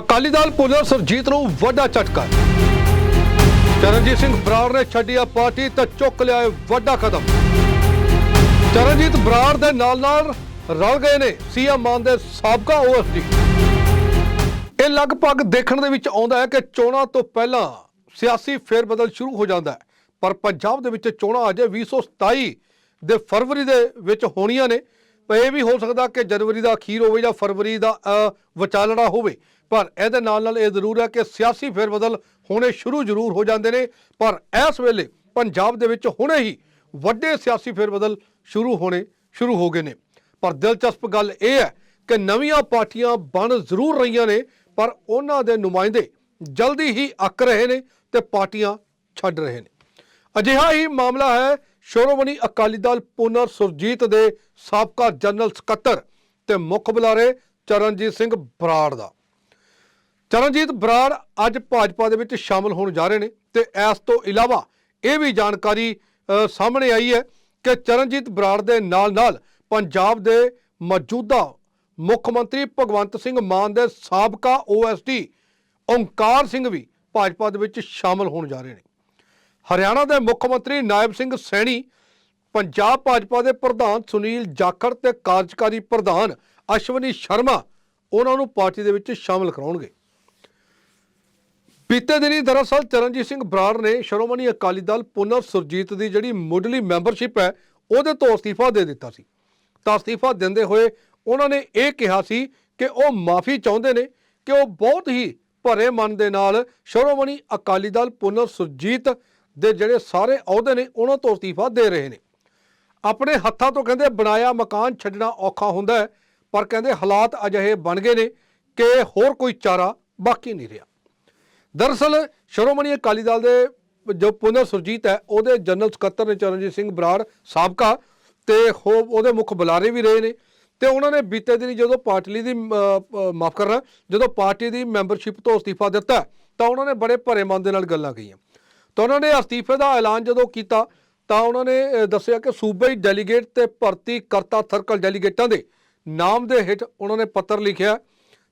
Akali Dal police Surjit ਨੂੰ ਵੱਡਾ ਝਟਕਾ। ਚਰਨਜੀਤ ਸਿੰਘ ਬਰਾੜ ਨੇ ਛੱਡਿਆ ਪਾਰਟੀ ਤਾਂ ਚੁੱਕ ਲਿਆ ਵੱਡਾ ਕਦਮ। ਚਰਨਜੀਤ ਬਰਾੜ ਦੇ ਨਾਲ ਨਾਲ ਰਲ ਗਏ ਨੇ ਸੀਐਮ ਮਾਨ ਦੇ ਸਾਬਕਾ ਓਐਸਡੀ ਇਹ ਲਗਭਗ ਦੇਖਣ ਦੇ ਵਿੱਚ ਆਉਂਦਾ ਹੈ ਕਿ ਚੋਣਾਂ ਤੋਂ ਪਹਿਲਾਂ ਸਿਆਸੀ ਫੇਰਬਦਲ ਸ਼ੁਰੂ ਹੋ ਜਾਂਦਾ ਹੈ ਪਰ ਪੰਜਾਬ ਦੇ ਵਿੱਚ ਚੋਣਾਂ ਅਜੇ 2027 ਦੇ ਫਰਵਰੀ ਦੇ ਵਿੱਚ ਹੋਣੀਆਂ ਨੇ। ਇਹ ਵੀ ਹੋ ਸਕਦਾ ਕਿ ਜਨਵਰੀ ਦਾ ਅਖੀਰ ਹੋਵੇ ਜਾਂ ਫਰਵਰੀ ਦਾ ਅ, ਵਿਚਾਲੜਾ ਹੋਵੇ। ਪਰ ਇਹਦੇ ਨਾਲ ਨਾਲ ਇਹ ਜ਼ਰੂਰ ਹੈ ਕਿ ਸਿਆਸੀ ਫੇਰਬਦਲ ਹੋਣੇ ਸ਼ੁਰੂ ਜ਼ਰੂਰ ਹੋ ਜਾਂਦੇ ਨੇ, ਪਰ ਇਸ ਵੇਲੇ ਪੰਜਾਬ ਦੇ ਵਿੱਚ ਹੁਣੇ ਹੀ ਵੱਡੇ ਸਿਆਸੀ ਫੇਰਬਦਲ ਸ਼ੁਰੂ ਹੋਣੇ, ਸ਼ੁਰੂ ਹੋ ਗਏ ਨੇ। ਪਰ ਦਿਲਚਸਪ ਗੱਲ ਇਹ ਹੈ ਕਿ ਨਵੀਆਂ ਪਾਰਟੀਆਂ ਬਣ ਜ਼ਰੂਰ ਰਹੀਆਂ ਨੇ, ਪਰ ਉਹਨਾਂ ਦੇ ਨੁਮਾਇੰਦੇ ਜਲਦੀ ਹੀ ਅੱਕ ਰਹੇ ਨੇ ਤੇ ਪਾਰਟੀਆਂ ਛੱਡ ਰਹੇ ਨੇ। ਅਜਿਹਾ ਹੀ ਮਾਮਲਾ ਹੈ, ਸ਼੍ਰੋਮਣੀ ਅਕਾਲੀ ਦਲ ਪੁਨਰ ਸੁਰਜੀਤ ਦੇ ਸਾਬਕਾ ਜਨਰਲ ਸਕੱਤਰ ਤੇ ਮੁੱਖ ਬੁਲਾਰੇ ਚਰਨਜੀਤ ਸਿੰਘ ਬਰਾੜ ਦਾ। ਚਰਨਜੀਤ ਬਰਾੜ ਅੱਜ ਭਾਜਪਾ ਦੇ ਵਿੱਚ ਸ਼ਾਮਲ ਹੋਣ ਜਾ ਰਹੇ ਨੇ ਤੇ ਇਸ ਤੋਂ ਇਲਾਵਾ ਇਹ ਵੀ ਜਾਣਕਾਰੀ ਸਾਹਮਣੇ ਆਈ ਹੈ ਕਿ ਚਰਨਜੀਤ ਬਰਾੜ ਦੇ ਨਾਲ-ਨਾਲ ਪੰਜਾਬ ਦੇ ਮੌਜੂਦਾ ਮੁੱਖ ਮੰਤਰੀ ਭਗਵੰਤ ਸਿੰਘ ਮਾਨ ਦੇ ਸਾਬਕਾ ਓਐਸਡੀ ਓਂਕਾਰ ਸਿੰਘ ਵੀ ਭਾਜਪਾ ਦੇ ਵਿੱਚ ਸ਼ਾਮਲ ਹੋਣ ਜਾ ਰਹੇ ਨੇ। ਹਰਿਆਣਾ ਦੇ ਮੁੱਖ ਮੰਤਰੀ ਨਾਇਬ ਸਿੰਘ ਸੈਣੀ, ਪੰਜਾਬ ਭਾਜਪਾ ਦੇ ਪ੍ਰਧਾਨ ਸੁਨੀਲ ਜਾਖੜ ਤੇ ਕਾਰਜਕਾਰੀ ਪ੍ਰਧਾਨ ਅਸ਼ਵਨੀ ਸ਼ਰਮਾ ਉਹਨਾਂ ਨੂੰ ਪਾਰਟੀ ਦੇ ਵਿੱਚ ਸ਼ਾਮਲ ਕਰਾਉਣਗੇ। ਬੀਤੇ ਦਿਨੀ ਦਰਅਸਲ ਚਰਨਜੀਤ ਸਿੰਘ ਬਰਾੜ ਨੇ ਸ਼੍ਰੋਮਣੀ ਅਕਾਲੀ ਦਲ ਪੁਨਰ ਸੁਰਜੀਤ ਦੀ ਜਿਹੜੀ ਮੁੱਢਲੀ ਮੈਂਬਰਸ਼ਿਪ ਹੈ, ਉਹਦੇ ਤੋਂ ਅਸਤੀਫਾ ਦੇ ਦਿੱਤਾ ਸੀ। ਤਾਂ ਅਸਤੀਫਾ ਦਿੰਦੇ ਹੋਏ ਉਹਨਾਂ ਨੇ ਇਹ ਕਿਹਾ ਸੀ ਕਿ ਉਹ ਮਾਫੀ ਚਾਹੁੰਦੇ ਨੇ ਕਿ ਉਹ ਬਹੁਤ ਹੀ ਭਰੇ ਮਨ ਦੇ ਨਾਲ ਸ਼੍ਰੋਮਣੀ ਅਕਾਲੀ ਦਲ ਪੁਨਰ ਸੁਰਜੀਤ ਦੇ ਜਿਹੜੇ ਸਾਰੇ ਅਹੁਦੇ ਨੇ, ਉਹਨਾਂ ਤੋਂ ਅਸਤੀਫਾ ਦੇ ਰਹੇ ਨੇ। ਆਪਣੇ ਹੱਥਾਂ ਤੋਂ ਕਹਿੰਦੇ ਬਣਾਇਆ ਮਕਾਨ ਛੱਡਣਾ ਔਖਾ ਹੁੰਦਾ ਪਰ ਕਹਿੰਦੇ ਹਾਲਾਤ ਅਜਿਹੇ ਬਣ ਗਏ ਨੇ ਕਿ ਹੋਰ ਕੋਈ ਚਾਰਾ ਬਾਕੀ ਨਹੀਂ ਰਿਹਾ। ਦਰਅਸਲ, ਸ਼੍ਰੋਮਣੀ ਅਕਾਲੀ ਦਲ ਦੇ ਜੋ ਪੁਨਰ ਸੁਰਜੀਤ ਹੈ, ਉਹਦੇ ਜਨਰਲ ਸਕੱਤਰ ਨੇ ਚਰਨਜੀਤ ਸਿੰਘ ਬਰਾੜ ਸਾਬਕਾ ਤੇ ਹੋ- ਉਹਦੇ ਮੁੱਖ ਬੁਲਾਰੇ ਵੀ ਰਹੇ ਨੇ। ਤੇ ਉਹਨਾਂ ਨੇ ਬੀਤੇ ਦਿਨੀ ਜਦੋਂ ਪਾਰਟੀ ਦੀ ਮਾਫ ਕਰਨਾ, ਜਦੋਂ ਪਾਰਟੀ ਦੀ ਮੈਂਬਰਸ਼ਿਪ ਤੋਂ ਅਸਤੀਫਾ ਦਿੱਤਾ, ਤਾਂ ਉਹਨਾਂ ਨੇ ਬੜੇ ਭਰੇ ਮਨ ਦੇ ਨਾਲ ਗੱਲਾਂ ਕਹੀਆਂ। ਤਾਂ ਉਹਨਾਂ ਨੇ ਅਸਤੀਫੇ ਦਾ ਐਲਾਨ ਜਦੋਂ ਕੀਤਾ, ਤਾਂ ਉਹਨਾਂ ਨੇ ਦੱਸਿਆ ਕਿ ਸੂਬੇ ਡੈਲੀਗੇਟ ਤੇ ਭਰਤੀ ਕਰਤਾ ਸਰਕਲ ਡੈਲੀਗੇਟਾਂ ਦੇ ਨਾਮ ਦੇ ਹੇਠ ਉਹਨਾਂ ਨੇ ਪੱਤਰ ਲਿਖਿਆ।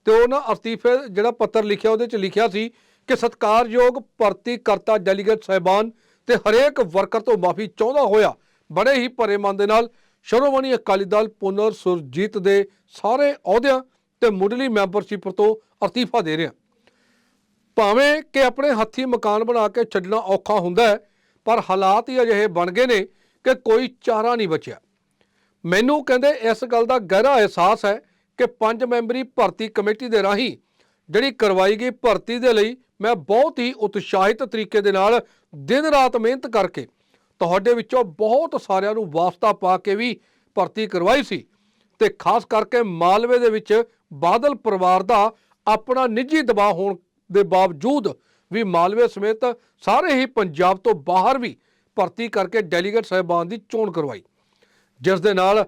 ਤੇ ਉਹਨਾਂ ਅਸਤੀਫੇ ਜਿਹੜਾ ਪੱਤਰ ਲਿਖਿਆ, ਉਹਦੇ ਚ ਲਿਖਿਆ ਸੀ ਕਿ ਸਤਕਾਰਯੋਗ ਭਰਤੀ ਕਰਤਾ ਡੈਲੀਗੇਟ ਸਹਿਬਾਨ ਤੇ ਹਰੇਕ ਵਰਕਰ ਤੋਂ ਮਾਫੀ ਚਾਹੁੰਦਾ ਹੋਇਆ ਬੜੇ ਹੀ ਭਰੇ ਮਨ ਦੇ ਨਾਲ ਸ਼੍ਰੋਮਣੀ ਅਕਾਲੀ ਦਲ ਪੁਨਰ ਸੁਰਜੀਤ ਦੇ ਸਾਰੇ ਅਹੁਦਿਆਂ ਤੇ ਮੁੱਢਲੀ ਮੈਂਬਰਸ਼ਿਪ ਤੋਂ ਅਸਤੀਫਾ ਦੇ ਰਿਹਾ। ਭਾਵੇਂ ਕਿ ਆਪਣੇ ਹੱਥੀ ਮਕਾਨ ਬਣਾ ਕੇ ਛੱਡਣਾ ਔਖਾ ਹੁੰਦਾ ਹੈ, ਪਰ ਹਾਲਾਤ ਹੀ ਅਜਿਹੇ ਬਣ ਗਏ ਨੇ ਕਿ ਕੋਈ ਚਾਰਾ ਨਹੀਂ ਬਚਿਆ। ਮੈਨੂੰ ਕਹਿੰਦੇ ਇਸ ਗੱਲ ਦਾ ਗਹਿਰਾ ਅਹਿਸਾਸ ਹੈ ਕਿ ਪੰਜ ਮੈਂਬਰੀ ਭਰਤੀ ਕਮੇਟੀ ਦੇ ਰਾਹੀਂ ਜਿਹੜੀ ਕਰਵਾਈ ਗਈ ਭਰਤੀ ਦੇ ਲਈ ਮੈਂ ਬਹੁਤ ਹੀ ਉਤਸ਼ਾਹਿਤ ਤਰੀਕੇ ਦੇ ਨਾਲ ਦਿਨ ਰਾਤ ਮਿਹਨਤ ਕਰਕੇ ਤੁਹਾਡੇ ਵਿੱਚੋਂ ਬਹੁਤ ਸਾਰਿਆਂ ਨੂੰ ਵਾਸਤਾ ਪਾ ਕੇ ਵੀ ਭਰਤੀ ਕਰਵਾਈ ਸੀ ਤੇ ਖਾਸ ਕਰਕੇ ਮਾਲਵੇ ਦੇ ਵਿੱਚ ਬਾਦਲ ਪਰਿਵਾਰ ਦਾ ਆਪਣਾ ਨਿੱਜੀ ਦਬਾਅ ਹੋਣ ਦੇ ਬਾਵਜੂਦ ਵੀ ਮਾਲਵੇ ਸਮੇਤ ਸਾਰੇ ਹੀ ਪੰਜਾਬ ਤੋਂ ਬਾਹਰ ਵੀ ਭਰਤੀ ਕਰਕੇ ਡੈਲੀਗੇਟ ਸਾਹਿਬਾਨ ਦੀ ਚੋਣ ਕਰਵਾਈ। ਜਿਸ ਦੇ ਨਾਲ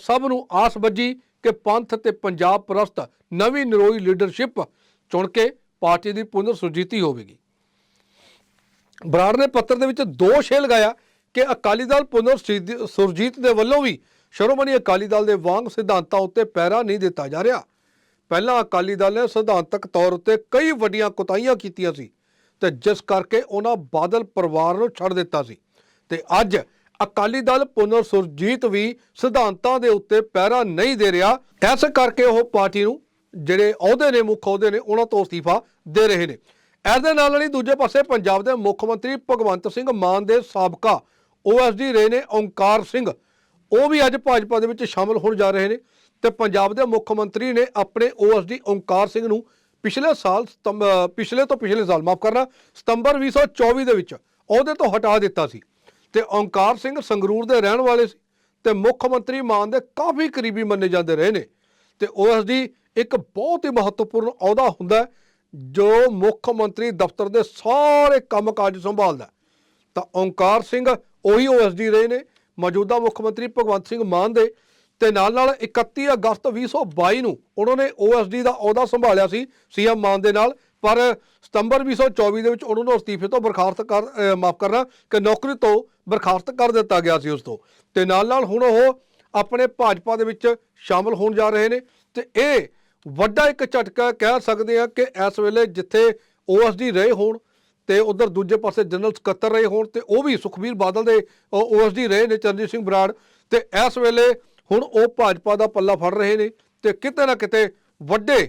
ਸਭ ਨੂੰ ਆਸ ਵੱਜੀ ਕਿ ਪੰਥ ਤੇ ਪੰਜਾਬ ਪ੍ਰਸਤ ਨਵੀਂ ਨਰੋਈ ਲੀਡਰਸ਼ਿਪ ਚੁਣ ਕੇ ਪਾਰਟੀ ਦੀ ਪੁਨਰ ਸੁਰਜੀਤੀ ਹੋਵੇਗੀ। ਬਰਾੜ ਨੇ ਪੱਤਰ ਦੇ ਵਿੱਚ ਦੋਸ਼ ਇਹ ਲਗਾਇਆ ਕਿ ਅਕਾਲੀ ਦਲ ਪੁਨਰ ਸੁਰਜੀ- ਸੁਰਜੀਤ ਦੇ ਵੱਲੋਂ ਵੀ ਸ਼੍ਰੋਮਣੀ ਅਕਾਲੀ ਦਲ ਦੇ ਵਾਂਗ ਸਿਧਾਂਤਾਂ ਉੱਤੇ ਪਹਿਰਾ ਨਹੀਂ ਦਿੱਤਾ ਜਾ ਰਿਹਾ। ਪਹਿਲਾਂ ਅਕਾਲੀ ਦਲ ਨੇ ਸਿਧਾਂਤਕ ਤੌਰ ਉੱਤੇ ਕਈ ਵੱਡੀਆਂ ਕੁਤਾਹੀਆਂ ਕੀਤੀਆਂ ਸੀ ਤੇ ਜਿਸ ਕਰਕੇ ਉਹਨਾਂ ਬਾਦਲ ਪਰਿਵਾਰ ਨੂੰ ਛੱਡ ਦਿੱਤਾ ਸੀ। ਤੇ ਅੱਜ ਅਕਾਲੀ ਦਲ ਪੁਨਰ ਸੁਰਜੀਤ ਵੀ ਸਿਧਾਂਤਾਂ ਦੇ ਉੱਤੇ ਪਹਿਰਾ ਨਹੀਂ ਦੇ ਰਿਹਾ। ਇਸ ਕਰਕੇ ਉਹ ਪਾਰਟੀ ਨੂੰ ਜਿਹੜੇ ਅਹੁਦੇ ਨੇ, ਮੁੱਖ ਅਹੁਦੇ ਨੇ, ਉਹਨਾਂ ਤੋਂ ਅਸਤੀਫਾ ਦੇ ਰਹੇ ਨੇ। ਇਸ ਦੇ ਨਾਲ ਨਾਲ ਹੀ ਦੂਜੇ ਪਾਸੇ ਪੰਜਾਬ ਦੇ ਮੁੱਖ ਮੰਤਰੀ ਭਗਵੰਤ ਸਿੰਘ ਮਾਨ ਦੇ ਸਾਬਕਾ ਓਐਸਡੀ ਰਹੇ ਨੇ, ਓਂਕਾਰ ਸਿੰਘ। ਉਹ ਵੀ ਅੱਜ ਭਾਜਪਾ ਦੇ ਵਿੱਚ ਸ਼ਾਮਲ ਹੋਣ ਜਾ ਰਹੇ ਨੇ ਤੇ ਪੰਜਾਬ ਦੇ ਮੁੱਖ ਮੰਤਰੀ ਨੇ ਆਪਣੇ ਓਐਸਡੀ ਓਂਕਾਰ ਸਿੰਘ ਨੂੰ ਪਿਛਲੇ ਸਾਲ ਸਤੰਬ- ਪਿਛਲੇ ਤੋਂ ਪਿਛਲੇ ਸਾਲ, ਮਾਫ ਕਰਨਾ, ਸਤੰਬਰ 2024 ਦੇ ਵਿੱਚ ਅਹੁਦੇ ਤੋਂ ਹਟਾ ਦਿੱਤਾ ਸੀ। ਤੇ ਓਂਕਾਰ ਸਿੰਘ ਸੰਗਰੂਰ ਦੇ ਰਹਿਣ ਵਾਲੇ ਸੀ ਤੇ ਮੁੱਖ ਮੰਤਰੀ ਮਾਨ ਦੇ ਕਾਫੀ ਕਰੀਬੀ ਮੰਨੇ ਜਾਂਦੇ ਰਹੇ ਨੇ। ਤੇ ਓਐਸਡੀ ਇੱਕ ਬਹੁਤ ਹੀ ਮਹੱਤਵਪੂਰਨ ਅਹੁਦਾ ਹੁੰਦਾ ਜੋ ਮੁੱਖ ਮੰਤਰੀ ਦਫ਼ਤਰ ਦੇ ਸਾਰੇ ਕੰਮਕਾਜ ਸੰਭਾਲਦਾ ਤਾਂ ਓਂਕਾਰ ਸਿੰਘ ਉਹੀ ਓਐਸਡੀ ਰਹੇ ਨੇ, ਮੌਜੂਦਾ ਮੁੱਖ ਮੰਤਰੀ ਭਗਵੰਤ ਸਿੰਘ ਮਾਨ ਦੇ। ਤੇ ਨਾਲ ਨਾਲ 31 ਅਗਸਤ 2022 ਨੂੰ ਉਹਨਾਂ ਨੇ ਓਐਸਡੀ ਦਾ ਅਹੁਦਾ ਸੰਭਾਲਿਆ ਸੀ, ਸੀਐਮ ਮਾਨ ਦੇ ਨਾਲ। ਪਰ ਸਤੰਬਰ 2024 ਦੇ ਵਿੱਚ ਉਹਨਾਂ ਨੂੰ ਅਸਤੀਫੇ ਤੋਂ ਬਰਖਾਸਤ ਕਰ ਮਾਫ ਕਰਨਾ ਕਿ ਨੌਕਰੀ ਤੋਂ ਬਰਖਾਸਤ ਕਰ ਦਿੱਤਾ ਗਿਆ ਸੀ ਉਸ ਤੋਂ। ਤੇ ਨਾਲ ਨਾਲ ਹੁਣ ਉਹ ਆਪਣੇ ਭਾਜਪਾ ਦੇ ਵਿੱਚ ਸ਼ਾਮਲ ਹੋਣ ਜਾ ਰਹੇ ਨੇ। ਤੇ ਇਹ ਵੱਡਾ ਇੱਕ ਝਟਕਾ ਕਹਿ ਸਕਦੇ ਆ ਕਿ ਇਸ ਵੇਲੇ ਜਿੱਥੇ ਓਐਸਡੀ ਰਹੇ ਹੋਣ ਤੇ ਉਧਰ ਦੂਜੇ ਪਾਸੇ ਜਨਰਲ ਸਕੱਤਰ ਰਹੇ ਹੋਣ ਤੇ ਉਹ ਵੀ ਸੁਖਬੀਰ ਬਾਦਲ ਦੇ ਓਐਸਡੀ ਰਹੇ ਨੇ ਚਰਨਜੀਤ ਸਿੰਘ ਬਰਾੜ। ਤੇ ਇਸ ਵੇਲੇ ਹੁਣ ਉਹ ਭਾਜਪਾ ਦਾ ਪੱਲਾ ਫੜ ਰਹੇ ਨੇ ਤੇ ਕਿਤੇ ਨਾ ਕਿਤੇ ਵੱਡੇ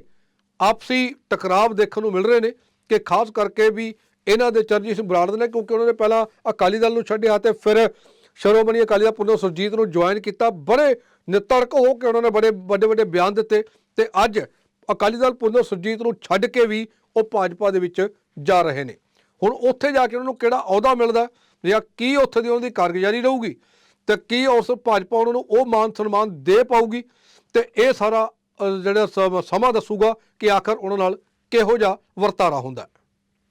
ਆਪਸੀ ਟਕਰਾਵ ਦੇਖਣ ਨੂੰ ਮਿਲ ਰਹੇ ਨੇ ਕਿ ਖਾਸ ਕਰਕੇ ਵੀ ਇਹਨਾਂ ਦੇ ਚਰਨਜੀਤ ਸਿੰਘ ਬਰਾੜ ਦੇ ਨੇ, ਕਿਉਂਕਿ ਉਹਨਾਂ ਨੇ ਪਹਿਲਾਂ ਅਕਾਲੀ ਦਲ ਨੂੰ ਛੱਡਿਆ ਤੇ ਫਿਰ ਸ਼੍ਰੋਮਣੀ ਅਕਾਲੀ ਦਲ ਪੁੰਨੋ ਸੁਰਜੀਤ ਨੂੰ ਜੁਆਇਨ ਕੀਤਾ। ਬੜੇ ਨਿਤਰਕ ਹੋ ਕੇ ਉਹਨਾਂ ਨੇ ਬੜੇ ਵੱਡੇ ਵੱਡੇ ਬਿਆਨ ਦਿੱਤੇ ਤੇ ਅੱਜ ਅਕਾਲੀ ਦਲ ਪੁੰਨੋ ਸੁਰਜੀਤ ਨੂੰ ਛੱਡ ਕੇ ਵੀ ਉਹ ਭਾਜਪਾ ਦੇ ਵਿੱਚ ਜਾ ਰਹੇ ਨੇ। ਹੁਣ ਉੱਥੇ ਜਾ ਕੇ ਉਹਨਾਂ ਨੂੰ ਕਿਹੜਾ ਅਹੁਦਾ ਮਿਲਦਾ ਜਾਂ ਕੀ ਉੱਥੇ ਦੀ ਉਹਨਾਂ ਦੀ ਕਾਰਗੁਜ਼ਾਰੀ ਰਹੂਗੀ ਤੇ ਕੀ ਉਸ ਭਾਜਪਾ ਉਹਨਾਂ ਨੂੰ ਉਹ ਮਾਨ ਸਨਮਾਨ ਦੇ ਪਾਊਗੀ ਤੇ ਇਹ ਸਾਰਾ ਜਿਹੜਾ ਸਮਾਂ ਦੱਸੂਗਾ ਕਿ ਆਖਰ ਉਹਨਾਂ ਨਾਲ ਕਿਹੋ ਜਿਹਾ ਵਰਤਾਰਾ ਹੁੰਦਾ ਹੈ।